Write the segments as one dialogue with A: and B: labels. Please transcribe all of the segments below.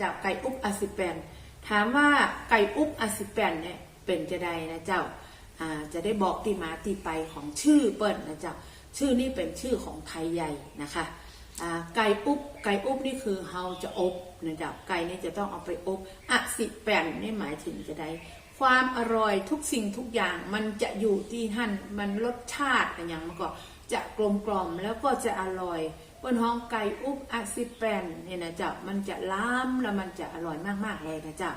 A: เจ้าไก่อุบอาซิแปนถามว่าไก่อุบอาซิแปนเนี่ยเป็นจะใดนะเจ้าจะได้บอกที่มาที่ไปของชื่อเปิ้ลนะเจ้าชื่อนี้เป็นชื่อของไทยใหญ่นะคะไก่อุบไก่อุบนี่คือเฮาจะอบนะเจ้าไก่นี่จะต้องเอาไปอบอาซิแปนนี่หมายถึงจะได้ความอร่อยทุกสิ่งทุกอย่างมันจะอยู่ที่ท่นมันรสชาติอะไรอย่างมันก็ จะกลมกล่อมแล้วก็จะอร่อยบนห้องไก่อุบอาซิแปนเนี่ยนะจ๊ะมันจะล้ำแล้วมันจะอร่อยมากๆเลยนะจ๊ะ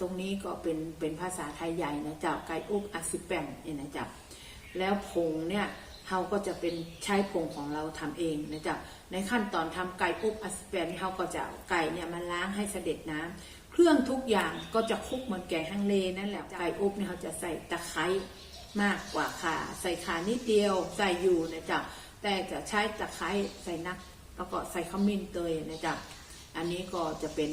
A: ตรงนี้ก็เป็นเป็นภาษาไทยใหญ่นะจ๊ะไก่อุบอาซิแปนเนี่ยนะจ๊ะแล้วผงเนี่ยเราก็จะเป็นใช้ผงของเราทำเองนะจ๊ะในขั้นตอนทำไก่อุบอาซิแปนเราก็จะไก่เนี่ยมาล้างให้เสด็จน้ำเครื่องทุกอย่างก็จะคลุกเหมือนแกงฮังเลนั่นแหละไก่อบเนี่ยเขาจะใส่ตะไคร้ มากกว่าขาใส่ขานิดเดียวใส่อยู่นะจ๊ะแต่จะใช้ตะไคร้ใส่นัก แล้วก็ใส่ขมิ้นเตยนะจ๊ะอันนี้ก็จะเป็น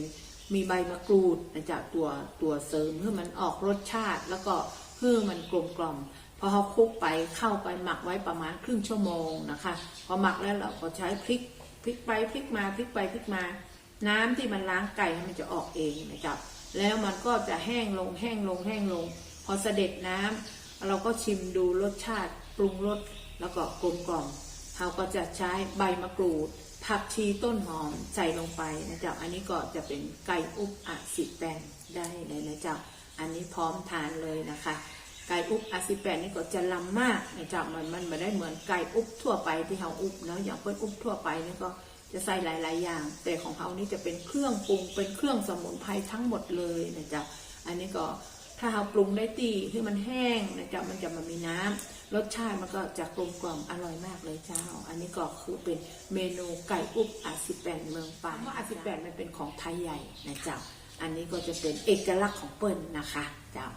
A: มีใบมะกรูดนะจ๊ะตัวตัวเสริมเพื่อมันออกรสชาติ แล้วก็เพื่อมันกลมกล่อมพอเขาคลุกไปเข้าไปหมักไว้ประมาณครึ่งชั่วโมงนะคะ พอหมักแล้วเราก็ใช้พริกพริกไปพริกมาพริกไปพริกมา น้ำที่มันล้างไก่มันจะออกเองนะครับ แล้วมันก็จะแห้งลงแห้งลงแห้งลง พอเสด็จน้ำ เราก็ชิมดูรสชาติปรุงรสแล้วก็กลมกล่อมเราก็จะใช้ใบมะกรูด ผักชีต้นหอมใส่ลงไปนะจ๊ะอันนี้ก็จะเป็นไก่อุบอะสิแปนได้เลยนะจ๊ะอันนี้พร้อมทานเลยนะคะ ไก่อุบอาซิแปนนี่ก็จะลำมากนะจ๊ะมันมันไม่ได้เหมือนไก่อุบทั่วไปที่เราอุบเนาะอย่างเพื่อนอุบทั่วไปนี่ก็จะใส่หลาย ๆ อย่าง แต่ของเขานี่จะเป็นเครื่องปรุงเป็นเครื่องสมุนไพรทั้งหมดเลยนะจ๊ะอันนี้ก็ ถ้าเราปรุงได้ตีที่มันแห้งนะจ๊ะมันจะมามีน้ำรสชาติมันก็จะกลมกล่อมอร่อยมากเลยเจ้า อันนี้ก็คือเป็นเมนูไก่อุบอาซิแปนเมืองปางว่าอาซิแปนมันเป็นของไทยใหญ่นะจ๊ะอันนี้ก็จะเป็นเอกลักษณ์ของเปิ้ลนะคะเจ้า